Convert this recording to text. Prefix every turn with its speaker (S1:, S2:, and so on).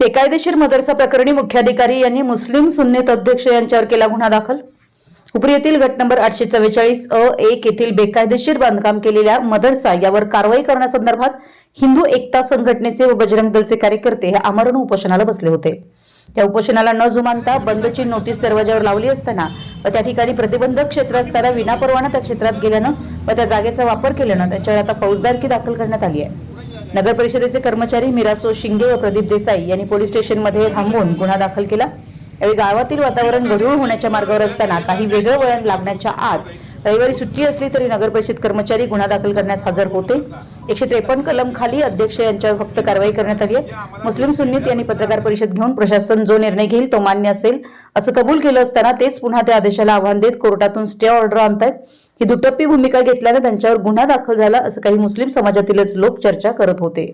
S1: बेकायदेशीर मदरसा प्रकरणी मुख्याधिकारी यांनी मुस्लिम सुन्नेत अध्यक्ष यांच्यावर केला गुन्हा दाखल. उपरी येथील गट नंबर आठशे चव्वेचाळीस अ एक येथील बेकायदेशीर बांधकाम केलेल्या मदरसा यावर कारवाई करण्यासंदर्भात हिंदू एकता संघटनेचे व बजरंग दलचे कार्यकर्ते हे आमरण उपोषणाला बसले होते. त्या उपोषणाला न जुमानता बंदची नोटीस दरवाजावर लावली असताना व त्या ठिकाणी प्रतिबंधक क्षेत्र असताना विनापरवाना त्या क्षेत्रात गेल्यानं व त्या जागेचा वापर केल्यानं त्यांच्यावर आता फौजदारकी दाखल करण्यात आली आहे. नगर परिषदेचे कर्मचारी मिरासो शिंगे व प्रदीप देसाई यांनी पोलीस स्टेशनमध्ये थांबवून गुन्हा दाखल केला. यावेळी गावातील वातावरण गढूळ होण्याच्या मार्गावर असताना काही वेगळं वळण लागण्याच्या आत रविवारी सुट्टी असली तरी नगर परिषद कर्मचारी गुन्हा दाखल करण्यास हजर होते. एकशे त्रेपन्न कलम खाली अध्यक्ष यांच्यावर फक्त कारवाई करण्यात आली आहे. मुस्लिम सुन्नीत यांनी पत्रकार परिषद घेऊन प्रशासन जो निर्णय घेईल तो मान्य असेल. असं कबूल केलं असताना तेच पुन्हा त्या आदेशाला आव्हान देत कोर्टातून स्टे ऑर्डर आणतायत. ही दुटप्पी भूमिका घेतल्यानं त्यांच्यावर गुन्हा दाखल झाला असं काही मुस्लिम समाजातीलच लोक चर्चा करत होते.